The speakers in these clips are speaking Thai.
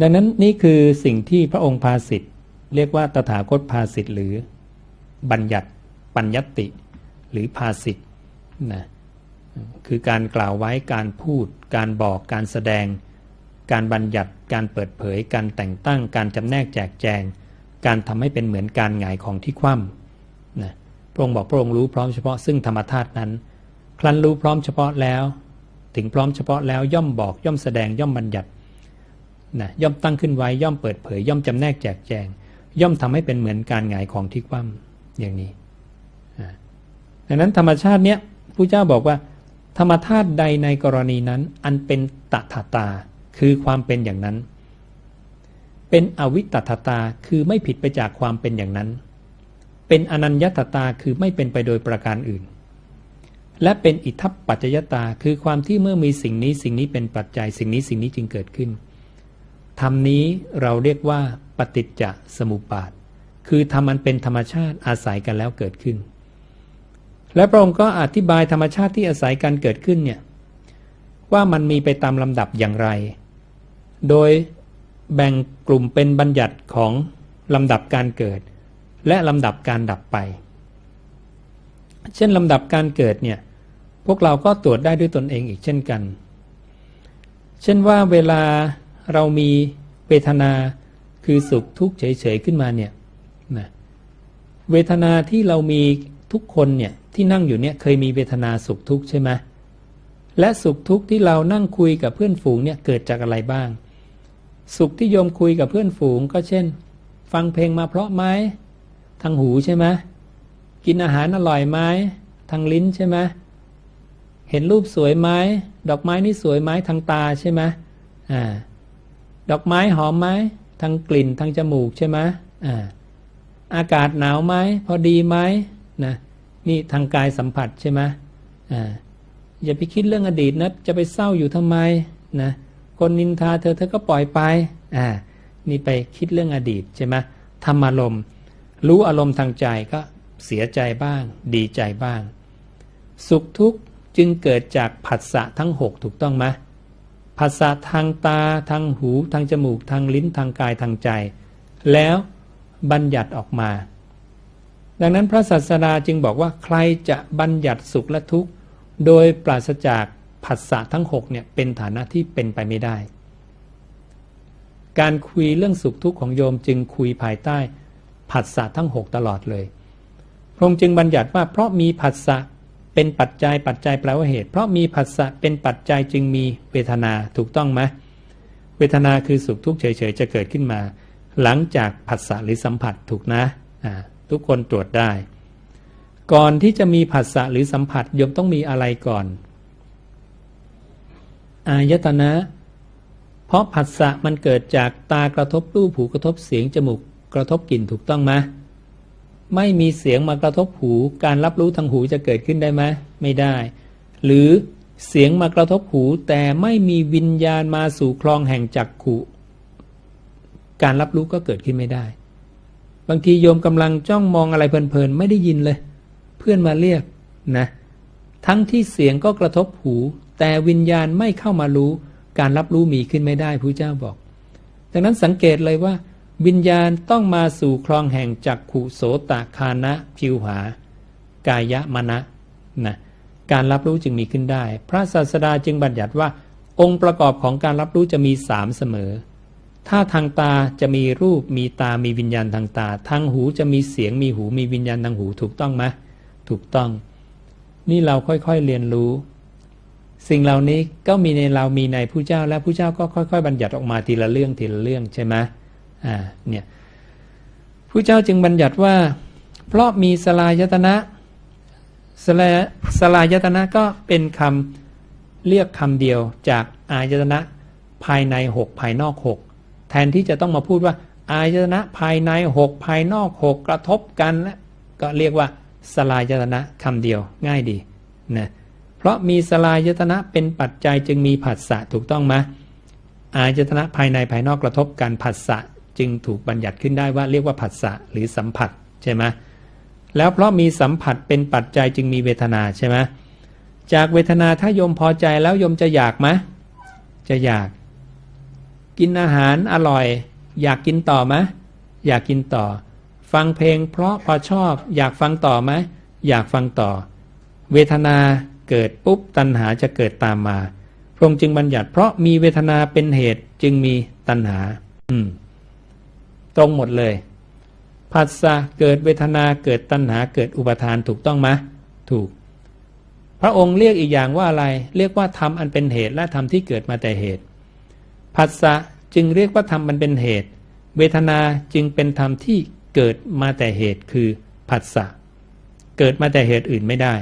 ดังนั้นนี่คือสิ่งที่พระองค์ภาสิทธิ์เรียกว่าตถาคตภาสิทธิ์หรือบัญญัติปัญญติ หรือภาสิทธิ์นะคือการกล่าวไว้การพูด การบอกการแสดง การบัญญัติการเปิดเผย การแต่งตั้ง การจำแนกแจกแจง การทำให้เป็นเหมือนการหงายของที่คว่ำนะพระองค์บอกพระองค์รู้พร้อมเฉพาะซึ่งธรรมธาตุนั้น ครั้นรู้พร้อมเฉพาะแล้ว ถึงพร้อมเฉพาะแล้วย่อมบอกย่อมแสดงย่อมบัญญัติ นะย่อมตั้งขึ้นไว้ย่อมเปิดเผย ย่อมจำแนกแจกแจง ย่อมทำให้เป็นเหมือนการหงายของที่คว่ำอย่างนี้ดังนั้นธรรมชาติเนี้ยผู้เจ้าบอกว่า ธรรมธาตุใดในกรณีนั้น อันเป็นตถาตา คือความเป็นอย่างนั้น เป็นอวิตตตาคือไม่ผิดไปจากความเป็นอย่างนั้น เป็นอนัญญตตาคือไม่เป็นไปโดยประการอื่น และเป็นอิทัปปัจจยตาคือความที่เมื่อมีสิ่งนี้สิ่งนี้เป็นปัจจัยสิ่งนี้สิ่งนี้จึงเกิดขึ้น ธรรมนี้เราเรียกว่าปฏิจจสมุปบาท คือธรรมมันเป็นธรรมชาติอาศัยกันแล้วเกิดขึ้น และพระองค์ก็อธิบายธรรมชาติที่อาศัยการเกิดขึ้นเนี่ยว่ามันมีไปตามลำดับอย่างไร โดยแบ่งกลุ่มเป็นบัญญัติของลำดับการเกิด และลำดับการดับไป เช่นลำดับการเกิดเนี่ยพวกเราก็ตรวจได้ด้วยตนเองอีกเช่นกัน เช่นว่าเวลา เรามีเวทนาคือสุขทุกข์เฉยๆขึ้นมาเนี่ยนะเวทนาที่เรามีทุกคนเนี่ยที่นั่งอยู่เนี่ยเคยมีเวทนาสุขทุกข์ใช่ไหมและสุขทุกข์ที่เรานั่งคุยกับเพื่อนฝูงเนี่ยเกิดจากอะไรบ้าง สุขที่โยมคุยกับเพื่อนฝูง ก็เช่น ฟังเพลงมาเพราะไหมทางหูใช่ไหมกินอาหารอร่อยไหมทางลิ้นใช่ไหมเห็นรูปสวยไหมดอกไม้นี่สวยไหมทางตาใช่ไหมอ่า ดอกไม้หอมไหมทางกลิ่นทางจมูกใช่ไหมอ่าอากาศหนาวไหมพอดีไหมนะนี่ทางกายสัมผัสใช่ไหมอ่าอย่าไปคิดเรื่องอดีตนะจะไปเศร้าอยู่ทำไมนะคนนินทาเธอเธอก็ปล่อยไปอ่านี่ไปคิดเรื่องอดีตใช่ไหมธรรมอารมณ์ รู้อารมณ์ทางใจก็เสียใจบ้าง ดีใจบ้าง สุขทุกข์จึงเกิดจากผัสสะทั้งหกถูกต้องไหม ภาษาทางตาทางหูทางจมูกทางลิ้นทางกายทางใจ แล้วบัญญัติออกมา ดังนั้นพระศาสดาจึงบอกว่าใครจะบัญญัติสุขและทุกข์ โดยปราศจากผัสสะทั้งหกเนี่ยเป็นฐานะที่เป็นไปไม่ได้ การคุยเรื่องสุขทุกข์ของโยมจึงคุยภายใต้ผัสสะทั้งหกตลอดเลย พระองค์จึงบัญญัติว่าเพราะมีผัสสะ เป็นปัจจัยปัจจัยแปลว่าเหตุ เพราะมีผัสสะเป็นปัจจัยจึงมีเวทนาถูกต้องไหมเวทนาคือสุขทุกข์เฉยๆจะเกิดขึ้นมา หลังจากผัสสะหรือสัมผัสถูกนะทุกคนตรวจได้ ก่อนที่จะมีผัสสะหรือสัมผัสยมต้องมีอะไรก่อน อายตนะ เพราะผัสสะมันเกิดจากตากระทบรูปหูกระทบเสียงจมูกกระทบกลิ่นถูกต้องไหม ไม่มีเสียงมากระทบหูการรับรู้ทางหูจะเกิดขึ้นได้ไหมไม่ได้ หรือเสียงมากระทบหูแต่ไม่มีวิญญาณมาสู่คลองแห่งจักขุ การรับรู้ก็เกิดขึ้นไม่ได้ บางทีโยมกำลังจ้องมองอะไรเพลินๆไม่ได้ยินเลย เพื่อนมาเรียกนะ ทั้งที่เสียงก็กระทบหู แต่วิญญาณไม่เข้ามารู้ การรับรู้มีขึ้นไม่ได้พระเจ้าบอก ดังนั้นสังเกตเลยว่า วิญญาณต้องมาสู่คลองแห่งจักขุโสตคานะจิวหา กายะมณะนะการรับรู้จึงมีขึ้นได้ พระศาสดาจึงบัญญัติว่า องค์ประกอบของการรับรู้จะมีสามเสมอ ถ้าทางตาจะมีรูปมีตามีวิญญาณทางตา ทางหูจะมีเสียงมีหูมีวิญญาณทางหูถูกต้องไหมถูกต้อง นี่เราค่อยๆเรียนรู้ สิ่งเหล่านี้ก็มีในเรามีในผู้เจ้าและผู้เจ้าก็ค่อย ๆ บัญญัติออกมาทีละเรื่องทีละเรื่องใช่ไหม อ่าเนี่ยผู้เจ้าจึงบัญญัติว่า เพราะมีสลายตนะสลายสลายตนะก็เป็นคำเรียกคำเดียวจากอายตนะภายในหกภายนอกหกแทนที่จะต้องมาพูดว่า อายตนะภายในหกภายนอกหกกระทบกันแล้วก็เรียกว่าสลายตนะคำเดียวง่ายดีนะเพราะมีสลายตนะเป็นปัจจัยจึงมีผัสสะถูกต้องไหมอายตนะภายในภายนอกกระทบกันผัสสะ จึงถูกบัญญัติขึ้นได้ว่าเรียกว่าผัสสะหรือสัมผัสใช่ไหมแล้วเพราะมีสัมผัสเป็นปัจจัยจึงมีเวทนาใช่ไหมจากเวทนาถ้าโยมพอใจแล้วโยมจะอยากไหมจะอยาก กินอาหารอร่อย อยากกินต่อไหมอยากกินต่อ ฟังเพลงเพราะพอชอบอยากฟังต่อไหมอยากฟังต่อ เวทนาเกิดปุ๊บตัณหาจะเกิดตามมาพระองค์จึงบัญญัติเพราะมีเวทนาเป็นเหตุจึงมีตัณหา อืม ตรงหมดเลยผัสสะเกิดเวทนาเกิดตัณหาเกิดอุปทานถูกต้องไหมถูก พระองค์เรียกอีกอย่างว่าอะไร เรียกว่าธรรมอันเป็นเหตุและธรรมที่เกิดมาแต่เหตุผัสสะจึงเรียกว่าธรรมมันเป็นเหตุ เวทนาจึงเป็นธรรมที่เกิดมาแต่เหตุคือผัสสะเกิดมาแต่เหตุอื่นไม่ได้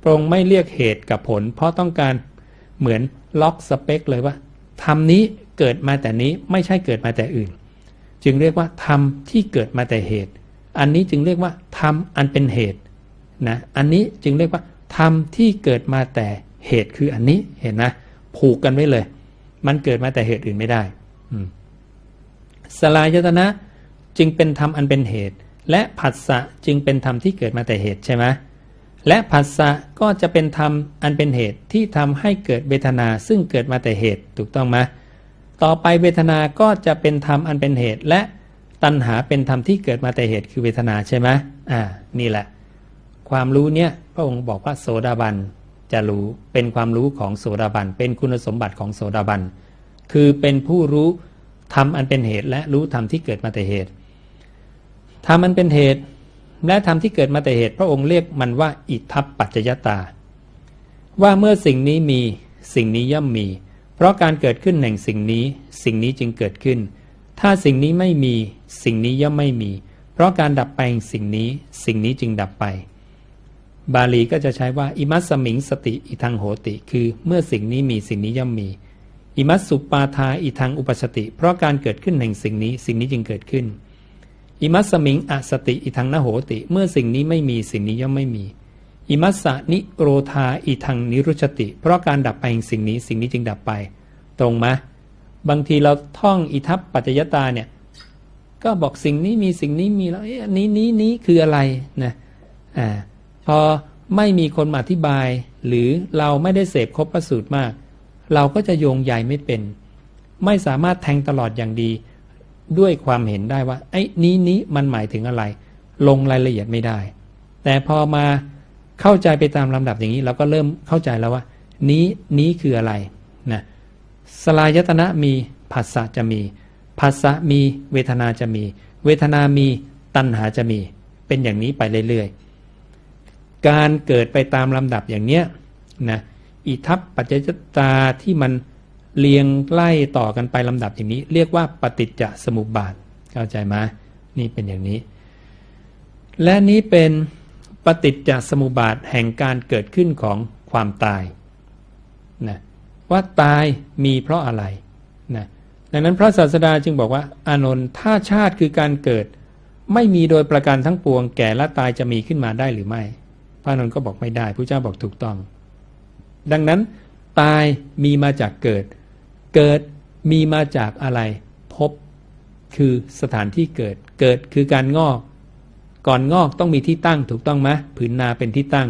พระองค์ไม่เรียกเหตุกับผล เพราะต้องการเหมือนล็อกสเปคเลยว่าธรรมนี้เกิดมาแต่นี้ไม่ใช่เกิดมาแต่อื่น จึงเรียกว่าธรรมที่เกิดมาแต่เหตุ อันนี้จึงเรียกว่าธรรมอันเป็นเหตุนะอันนี้จึงเรียกว่าธรรมที่เกิดมาแต่เหตุคืออันนี้เห็นนะผูกกันไว้เลย มันเกิดมาแต่เหตุอื่นไม่ได้สลายตนะจึงเป็นธรรมอันเป็นเหตุ และผัสสะจึงเป็นธรรมที่เกิดมาแต่เหตุใช่ไหมและผัสสะก็จะเป็นธรรมอันเป็นเหตุที่ทำให้เกิดเวทนาซึ่งเกิดมาแต่เหตุถูกต้องไหม ต่อไปเวทนา ก็จะเป็นธรรมอันเป็นเหตุ และตัณหาเป็นธรรมที่เกิดมาแต่เหตุคือเวทนาใช่ไหมอ่า นี่แหละ ความรู้เนี้ยพระองค์บอกว่าโสดาบันจะรู้เป็นความรู้ของโสดาบัน เป็นคุณสมบัติของโสดาบัน คือเป็นผู้รู้ธรรมอันเป็นเหตุ และรู้ธรรมที่เกิดมาแต่เหตุธรรมอันเป็นเหตุ และธรรมที่เกิดมาแต่เหตุ พระองค์เรียกมันว่า อิทัปปัจจยตา ว่าเมื่อสิ่งนี้มีสิ่งนี้ย่อมมี เพราะการเกิดขึ้นแห่งสิ่งนี้ สิ่งนี้จึงเกิดขึ้น ถ้าสิ่งนี้ไม่มี สิ่งนี้ย่อมไม่มี เพราะการดับไปแห่งสิ่งนี้ สิ่งนี้จึงดับไป บาลีก็จะใช้ว่าอิมัสสมิงสติอิทังโหติ คือเมื่อสิ่งนี้มีสิ่งนี้ย่อมมีอิมัสสุปาทาอิทังอุปสติ เพราะการเกิดขึ้นแห่งสิ่งนี้ สิ่งนี้จึงเกิดขึ้นอิมัสมิงอสติอิทังนโหติ เมื่อสิ่งนี้ไม่มีสิ่งนี้ย่อมไม่มี อิมัสสนิโรธาอิทังนิรุชติ เพราะการดับไปแห่งสิ่งนี้สิ่งนี้จึงดับไป ตรงไหมบางทีเราท่องอิทัปปัจจยตาเนี่ย ก็บอกสิ่งนี้มีสิ่งนี้มีแล้วอันนี้นี้นี้คืออะไรนะอ่าพอไม่มีคนมาอธิบาย หรือเราไม่ได้เสพครบประสูตรมาก เราก็จะโยงใหญ่ไม่เป็น ไม่สามารถแทงตลอดอย่างดี ด้วยความเห็นได้ว่า ไอ้นี้นี้มันหมายถึงอะไร ลงรายละเอียดไม่ได้ แต่พอมา เข้าใจไปตามลำดับอย่างนี้ เราก็เริ่มเข้าใจแล้วว่า นี้นี้คืออะไรนะสลายตนะมีผัสสะจะมีผัสสะมีเวทนาจะมี เวทนามีตัณหาจะมี เป็นอย่างนี้ไปเรื่อยๆ การเกิดไปตามลำดับอย่างเนี้ยนะอิทัปปัจจยตาที่มันเรียงไล่ต่อกันไปลำดับอย่างนี้ เรียกว่าปฏิจจสมุปบาทเข้าใจไหมนี่เป็นอย่างนี้ และนี้เป็น ปฏิจจสมุปบาทแห่งการเกิดขึ้นของความตายนะว่าตายมีเพราะอะไรนะดังนั้นพระศาสดาจึงบอกว่าอานนท์ถ้าชาติคือการเกิด ไม่มีโดยประการทั้งปวง แก่และตายจะมีขึ้นมาได้หรือไม่ พระนนท์ก็บอกไม่ได้พระเจ้าบอกถูกต้อง ดังนั้น ตายมีมาจากเกิด เกิดมีมาจากอะไรพบคือสถานที่เกิด เกิดคือการงอก ก่อนงอกต้องมีที่ตั้งถูกต้องไหมผืนนาเป็นที่ตั้ง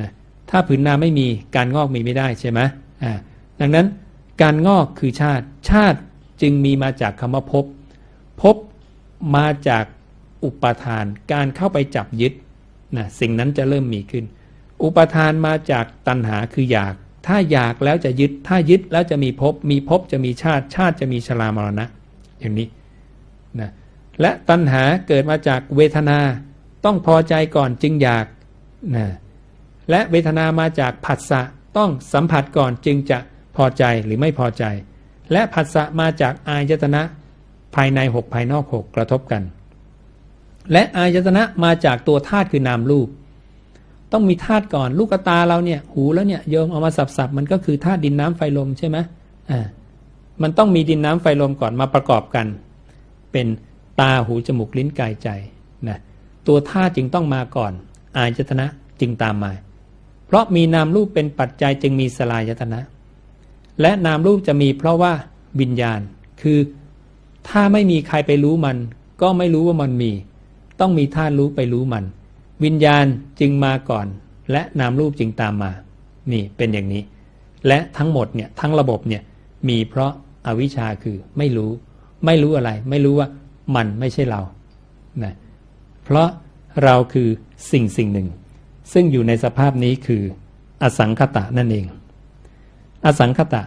นะถ้าผืนนาไม่มีการงอกมีไม่ได้ใช่ไหมอ่าดังนั้นการงอกคือชาติชาติจึงมีมาจากคำว่าพบพบมาจากอุปทาน การเข้าไปจับยึดนะสิ่งนั้นจะเริ่มมีขึ้น อุปทานมาจากตัณหาคืออยาก ถ้าอยากแล้วจะยึด ถ้ายึดแล้วจะมีภพมีภพจะมีชาติ ชาติจะมีชรามรณะ อย่างนี้นะ และตัณหาเกิดมาจากเวทนาต้องพอใจก่อนจึงอยากนะและเวทนามาจากผัสสะต้องสัมผัสก่อนจึงจะพอใจหรือไม่พอใจ และผัสสะมาจากอายตนะภายในหกภายนอกหกกระทบกัน และอายตนะมาจากตัวธาตุคือนามรูป ต้องมีธาตุก่อนลูกตาเราเนี่ยหูแล้วเนี่ยโยมเอามาสับๆมันก็คือธาตุดินน้ำไฟลมใช่ไหมอ่ามันต้องมีดินน้ำไฟลมก่อนมาประกอบกัน เป็น ตาหูจมูกลิ้นกายใจนะตัวธาตุจึงต้องมาก่อน อายตนะจึงตามมา เพราะมีนามรูปเป็นปัจจัยจึงมีสลายตนะ และนามรูปจะมีเพราะว่าวิญญาณ คือถ้าไม่มีใครไปรู้มัน ก็ไม่รู้ว่ามันมี ต้องมีธาตุรู้ไปรู้มัน วิญญาณจึงมาก่อน และนามรูปจึงตามมา นี่เป็นอย่างนี้ และทั้งหมดเนี่ยทั้งระบบเนี่ยมีเพราะอวิชชาคือไม่รู้ ไม่รู้อะไร ไม่รู้ว่า มันไม่ใช่เรานะเพราะเราคือสิ่งสิ่งหนึ่ง ซึ่งอยู่ในสภาพนี้คือ อสังคตะนั่นเอง อสังคตะ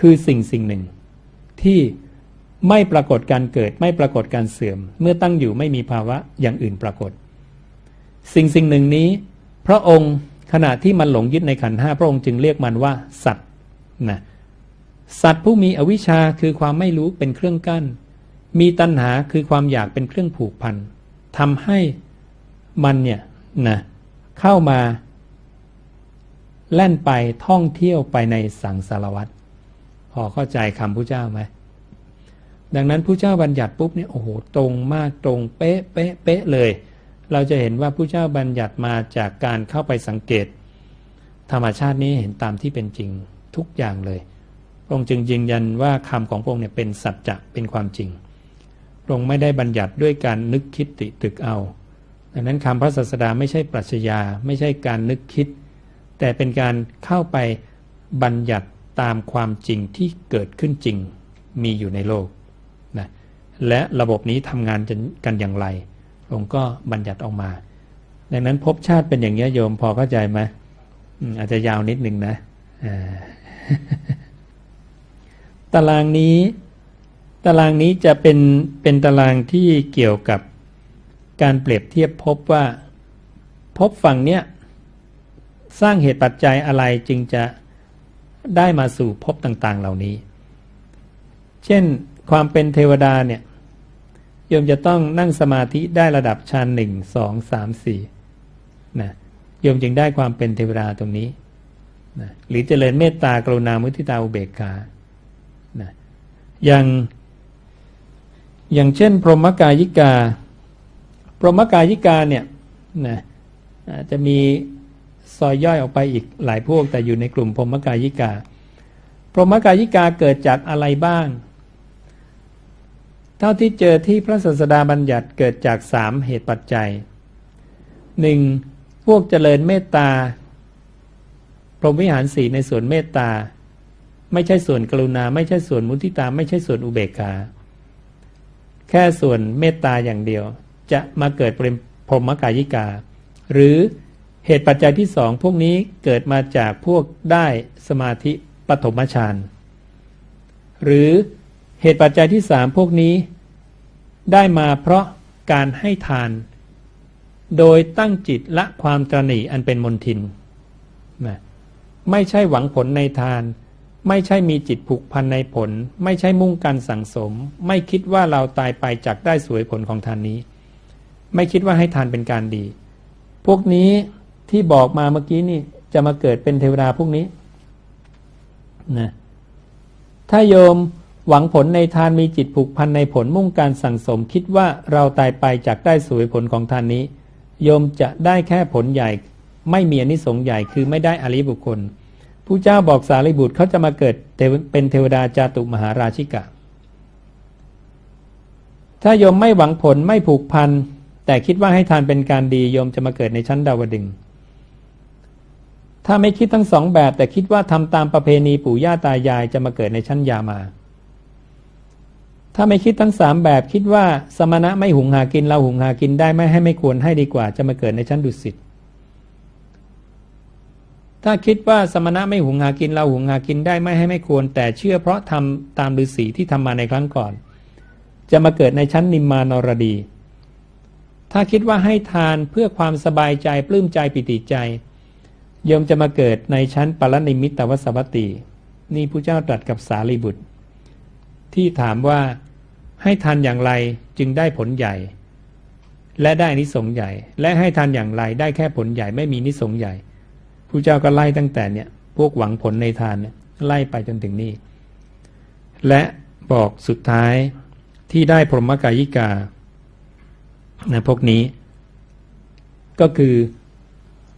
คือสิ่งสิ่งหนึ่ง ที่ไม่ปรากฏการเกิดไม่ปรากฏการเสื่อม เมื่อตั้งอยู่ไม่มีภาวะอย่างอื่นปรากฏ สิ่งสิ่งหนึ่งนี้ พระองค์ขณะที่มันหลงยึดในขันห้าพระองค์จึงเรียกมันว่า สัตว์นะสัตว์ผู้มีอวิชชาคือความไม่รู้เป็นเครื่องกั้น มีตัณหาคือความอยากเป็นเครื่องผูกพันทำให้มันเนี่ยนะเข้ามา แล่นไปท่องเที่ยวไปในสังสารวัตรพอเข้าใจคำพระเจ้าไหมดังนั้นผู้เจ้าบัญญัติปุ๊บเนี่ยโอ้โหตรงมากตรงเป๊ะเป๊ะเป๊ะเลย เราจะเห็นว่าผู้เจ้าบัญญัติมาจากการเข้าไปสังเกต ธรรมชาตินี้เห็นตามที่เป็นจริงทุกอย่างเลยพระองค์จึงยืนยันว่าคำของพระองค์เนี่ยเป็นสัจจะเป็นความจริง พระองค์ไม่ได้บัญญัติด้วยการนึกคิดติตึกเอา ดังนั้นคำพระศาสดาไม่ใช่ปรัชญาไม่ใช่การนึกคิด แต่เป็นการเข้าไปบัญญัติตามความจริงที่เกิดขึ้นจริงมีอยู่ในโลกนะและระบบนี้ทำงานกันอย่างไรองค์ก็บัญญัติออกมา ดังนั้นภพชาติเป็นอย่างนี้โยมพอเข้าใจไหมอาจจะยาวนิดหนึ่งนะตารางนี้ ตารางนี้จะเป็นเป็นตารางที่เกี่ยวกับการเปรียบเทียบพบว่าพบฝั่งเนี้ยสร้างเหตุปัจจัยอะไรจึงจะได้มาสู่พบต่างๆ เหล่านี้ เช่นความเป็นเทวดาเนี่ยโยมจะต้องนั่งสมาธิได้ระดับชั้นหนึ่งสองสามสี่นะโยมจึงได้ความเป็นเทวดาตรงนี้นะหรือเจริญเมตตากรุณามุทิตาอุเบกขานะอย่าง อย่างเช่น พรหมกายิกา พรหมกายิกาเนี่ยนะจะมีซอยย่อยออกไปอีกหลายพวกแต่อยู่ในกลุ่มพรหมกายิกา พรหมกายิกาเกิดจากอะไรบ้าง เท่าที่เจอที่พระศาสดาบัญญัติเกิดจากสามเหตุปัจจัยหนึ่งพวกเจริญเมตตา พรหมวิหารสีในส่วนเมตตา ไม่ใช่ส่วนกรุณา ไม่ใช่ส่วนมุทิตา ไม่ใช่ส่วนอุเบกขา แค่ส่วนเมตตาอย่างเดียว จะมาเกิดเป็นพรหมกายิกา หรือเหตุปัจจัยที่สองพวกนี้เกิดมาจากพวกได้สมาธิปฐมฌานหรือเหตุปัจจัยที่สามพวกนี้ ได้มาเพราะการให้ทาน โดยตั้งจิตละความตรณีอันเป็นมนทิน ไม่ใช่หวังผลในทาน ไม่ใช่มีจิตผูกพันในผล ไม่ใช่มุ่งการสั่งสม ไม่คิดว่าเราตายไปจากได้สวยผลของทานนี้ ไม่คิดว่าให้ทานเป็นการดี พวกนี้ที่บอกมาเมื่อกี้นี่จะมาเกิดเป็นเทวดาพวกนี้นะถ้าโยมหวังผลในทานมีจิตผูกพันในผลมุ่งการสั่งสม คิดว่าเราตายไปจากได้สวยผลของทานนี้ โยมจะได้แค่ผลใหญ่ ไม่มีอนิสงส์ใหญ่คือไม่ได้อริบุคคล ผู้เจ้าบอกสารีบุตรเขาจะมาเกิดเป็นเทวดาจาตุมหาราชิกะ ถ้าโยมไม่หวังผลไม่ผูกพัน แต่คิดว่าให้ทานเป็นการดีโยมจะมาเกิดในชั้นดาวดึง ถ้าไม่คิดทั้งสองแบบ แต่คิดว่าทำตามประเพณีปู่ย่าตายายจะมาเกิดในชั้นยามา ถ้าไม่คิดทั้งสามแบบคิดว่าสมณะไม่หุงหากินเราหุงหากินได้ไม่ให้ไม่ควรให้ดีกว่าจะมาเกิดในชั้นดุสิต ถ้าคิดว่าสมณะไม่หุงหากินเราหุงหากินได้ไม่ให้ไม่ควร แต่เชื่อเพราะทำตามฤาษีที่ทำมาในครั้งก่อน จะมาเกิดในชั้นนิมมานรดี ถ้าคิดว่าให้ทานเพื่อความสบายใจปลื้มใจปิติใจยมจะมาเกิดในชั้นปรนิมิตตวสวัตตินี่พระเจ้าตรัสกับสารีบุตร ที่ถามว่าให้ทานอย่างไรจึงได้ผลใหญ่ และได้นิสงใหญ่ และให้ทานอย่างไรได้แค่ผลใหญ่ไม่มีนิสงใหญ่ พระเจ้าก็ไล่ตั้งแต่เนี่ย พวกหวังผลในทานเนี่ยไล่ไปจนถึงนี่และบอกสุดท้ายที่ได้พรหมกายิกานะพวกนี้ ก็คือ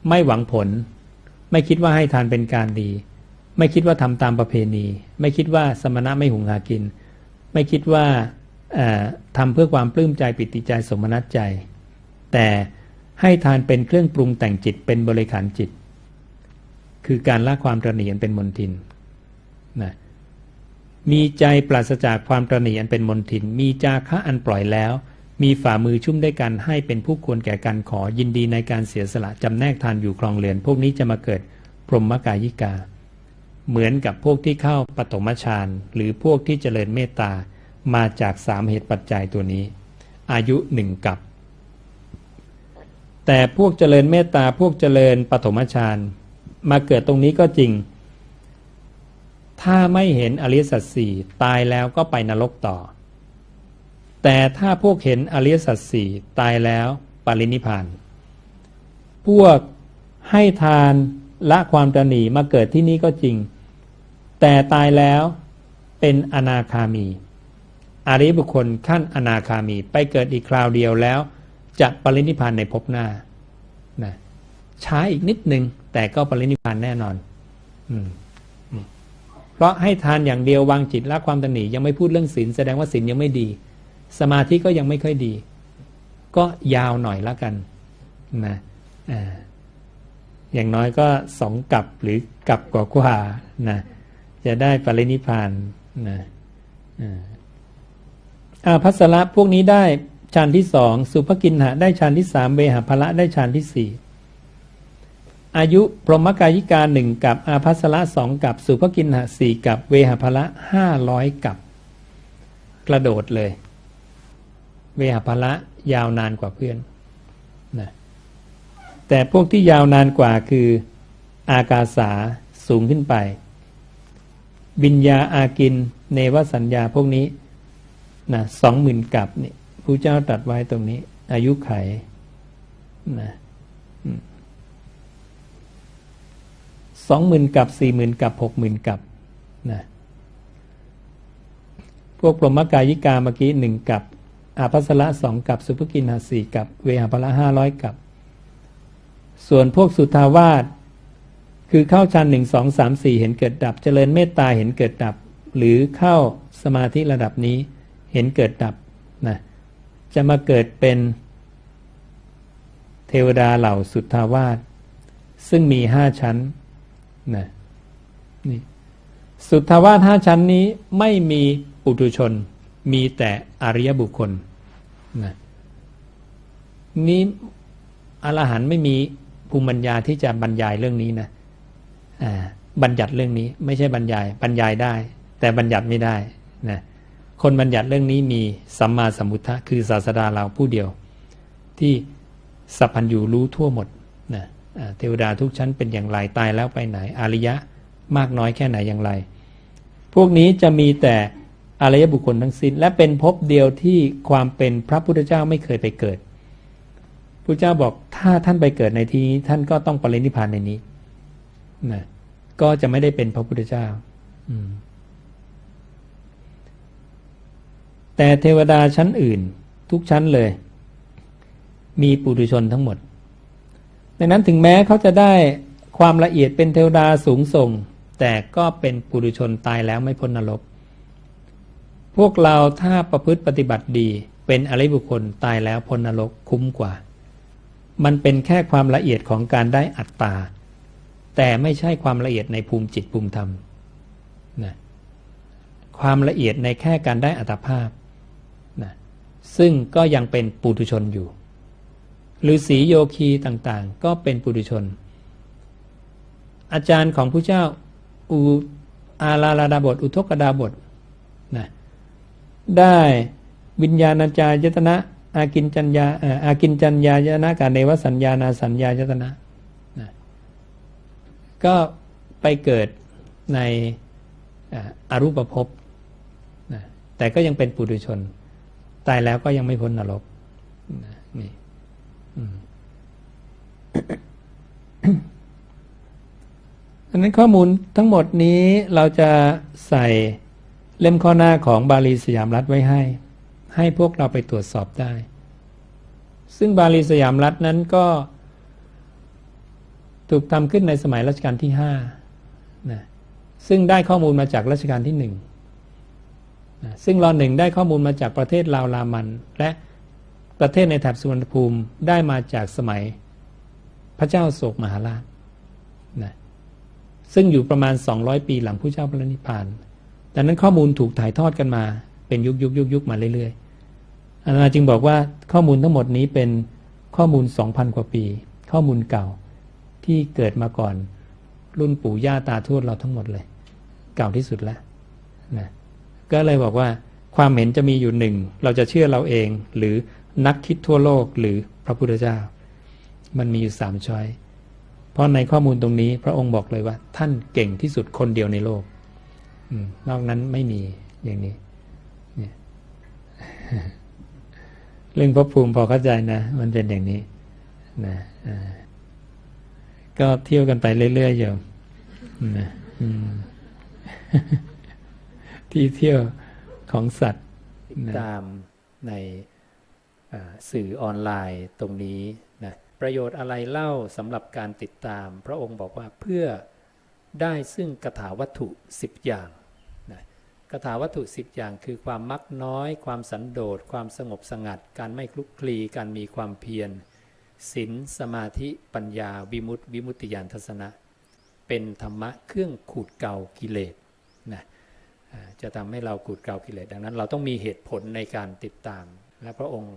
ไม่หวังผล ไม่คิดว่าให้ทานเป็นการดี ไม่คิดว่าทำตามประเพณี ไม่คิดว่าสมณะไม่หุงหากิน ไม่คิดว่าทำเพื่อความปลื้มใจปิติใจสมนัตใจ แต่ให้ทานเป็นเครื่องปรุงแต่งจิตเป็นบริขารจิต คือการละความตระหนี่เป็นมนทินนะมีใจปราศจากความตระหนี่อันเป็นมนทิน มีจาคะอันปล่อยแล้ว มีฝ่ามือชุ่มด้วยกันให้เป็นผู้ควรแก่การขอยินดีในการเสียสละจำแนกทานอยู่ครองเรือน พวกนี้จะมาเกิดพรหมกายิกา เหมือนกับพวกที่เข้าปฐมฌานหรือพวกที่เจริญเมตตามาจากสามเหตุปัจจัยตัวนี้ อายุหนึ่งกับ แต่พวกเจริญเมตตาพวกเจริญปฐมฌาน มาเกิดตรงนี้ก็จริง ถ้าไม่เห็นอริยสัจสี่ตายแล้วก็ไปนรกต่อ แต่ถ้าพวกเห็นอริยสัจสี่ตายแล้วปรินิพาน พวกให้ทานละความตรนีมาเกิดที่นี่ก็จริง แต่ตายแล้วเป็นอนาคามีอริยบุคคลขั้นอนาคามีไปเกิดอีกคราวเดียวแล้ว จะปรินิพานในภพหน้า ช้าอีกนิดหนึ่งแต่ก็ปรินิพานแน่นอน อืมเพราะให้ทานอย่างเดียววางจิตละความตนียังไม่พูดเรื่องศีลแสดงว่าศีลยังไม่ดี สมาธิก็ยังไม่ค่อยดี ก็ยาวหน่อยละกันนะอย่างน้อยก็สองกับหรือกับกว่ากว่านะจะได้ปรินิพานนะอ่าพัสระพวกนี้ได้ฌานที่สองสุภกินหะได้ฌานที่สามเวหาภละได้ฌานที่สี่ อายุพรหมกายิกาหนึ่งกับอาภัสละสองกับสุภกินหะสี่กับเวหภละห้าร้อยกับ กระโดดเลย เวหภละยาวนานกว่าเพื่อนนะแต่พวกที่ยาวนานกว่าคืออากาสาสูงขึ้นไป บิญญาอากิน เนวสัญญาพวกนี้นะสองหมื่นกับนี่ผู้เจ้าตัดไว้ตรงนี้ อายุไขนะ สองหมื่นกับสี่หมื่นกับหกหมื่นกับนะพวกปรมกายิกาเมื่อกี้หนึ่งกับอาภัสละสองกับ สุภกินหาสี่กับ เวหาภละห้าร้อยกับ ส่วนพวกสุทาวาสคือเข้าชั้นหนึ่งสองสามสี่เห็นเกิดดับ เจริญเมตตาเห็นเกิดดับ หรือเข้าสมาธิระดับนี้เห็นเกิดดับนะจะมาเกิดเป็นเทวดาเหล่าสุทธาวาสซึ่งมีห้าชั้น นะนี่สุทธาวาสห้าชั้นนี้ไม่มีปุถุชน มีแต่อริยบุคคลนะนี้อรหันต์ไม่มีภูมิปัญญาที่จะบรรยายเรื่องนี้นะบัญญัติเรื่องนี้ไม่ใช่บรรยาย บรรยายได้ แต่บัญญัติไม่ได้นะคนบัญญัติเรื่องนี้มีสัมมาสัมพุทธะคือศาสดาเราผู้เดียว ที่สัพพัญญูรู้ทั่วหมด เทวดาทุกชั้นเป็นอย่างไรตายแล้วไปไหนอริยะมากน้อยแค่ไหนอย่างไร พวกนี้จะมีแต่อริยบุคคลทั้งสิ้น และเป็นภพเดียวที่ความเป็นพระพุทธเจ้าไม่เคยไปเกิดพระเจ้าบอกถ้าท่านไปเกิดในที่นี้ท่านก็ต้องปรินิพานในนี้นะก็จะไม่ได้เป็นพระพุทธเจ้าแต่เทวดาชั้นอื่น ทุกชั้นเลย มีปุถุชนทั้งหมด ดังนั้นถึงแม้เขาจะได้ความละเอียดเป็นเทวดาสูงส่ง แต่ก็เป็นปุถุชนตายแล้วไม่พ้นนรก พวกเราถ้าประพฤติปฏิบัติดี เป็นอริบุคคลตายแล้วพ้นนรกคุ้มกว่า มันเป็นแค่ความละเอียดของการได้อัตตา แต่ไม่ใช่ความละเอียดในภูมิจิตภูมิธรรมนะความละเอียดในแค่การได้อัตภาพนะซึ่งก็ยังเป็นปุถุชนอยู่ หรือสีโยคีต่างๆ ก็เป็นปุถุชน อาจารย์ของผู้เจ้าอุอาลาลาดาบท อุทกดาบทนะได้วิญญาณจายตนะอากินจัญญาอากินจัญญายตนะกาเนวสัญญานาสัญญายตนะนะก็ไปเกิดในอรูปภพนะแต่ก็ยังเป็นปุถุชน ตายแล้วก็ยังไม่พ้นนรกนะนี่ ดังนั้นข้อมูลทั้งหมดนี้เราจะใส่เล่มข้อหน้าของบาลีสยามรัฐไว้ให้ ให้พวกเราไปตรวจสอบได้ ซึ่งบาลีสยามรัฐนั้นก็ ถูกทำขึ้นในสมัยรัชกาลที่ห้านะซึ่งได้ข้อมูลมาจากรัชกาลที่หนึ่งนะซึ่งรอหนึ่งได้ข้อมูลมาจากประเทศลาวลามัน และ ประเทศในแถบสุวรรณภูมิได้มาจากสมัยพระเจ้าโศกมหาราชนะซึ่งอยู่ประมาณ 200 ปีหลังผู้เจ้าพระนิพพานดังนั้นข้อมูลถูกถ่ายทอดกันมา เป็นยุคยุคยุคยุคมาเรื่อยๆอาตมาจึงบอกว่าข้อมูลทั้งหมดนี้เป็นข้อมูล 2,000 กว่าปี ข้อมูลเก่าที่เกิดมาก่อน รุ่นปู่ย่าตาทวดเราทั้งหมดเลย เก่าที่สุดแล้วนะก็เลยบอกว่าความเห็นจะมีอยู่หนึ่งเราจะเชื่อเราเอง หรือ นักคิดทั่วโลกหรือพระพุทธเจ้า มันมีอยู่สามช้อย เพราะในข้อมูลตรงนี้พระองค์บอกเลยว่า ท่านเก่งที่สุดคนเดียวในโลกอนอกนั้นไม่มีอย่างนี้เนี่ยเรื่องพระภูมิพอเข้าใจนะ มันเป็นอย่างนี้นะก็เที่ยวกันไปเรื่อยๆอยู่นะอืมที่เที่ยวของสัตว์ติดตามใน สื่อออนไลน์ตรงนี้นะประโยชน์อะไรเล่าสำหรับการติดตาม พระองค์บอกว่าเพื่อได้ซึ่งกถาวัตถุ 10 อย่างนะกถาวัตถุ 10 อย่างคือความมักน้อย ความสันโดษ ความสงบสงัด การไม่คลุกคลี การมีความเพียรศีลสมาธิปัญญาวิมุตติวิมุตติญาณทัศนะ เป็นธรรมะเครื่องขูดเกากิเลสนะจะทำให้เราขูดเกลากิเลสดังนั้นเราต้องมีเหตุผลในการติดตาม และพระองค์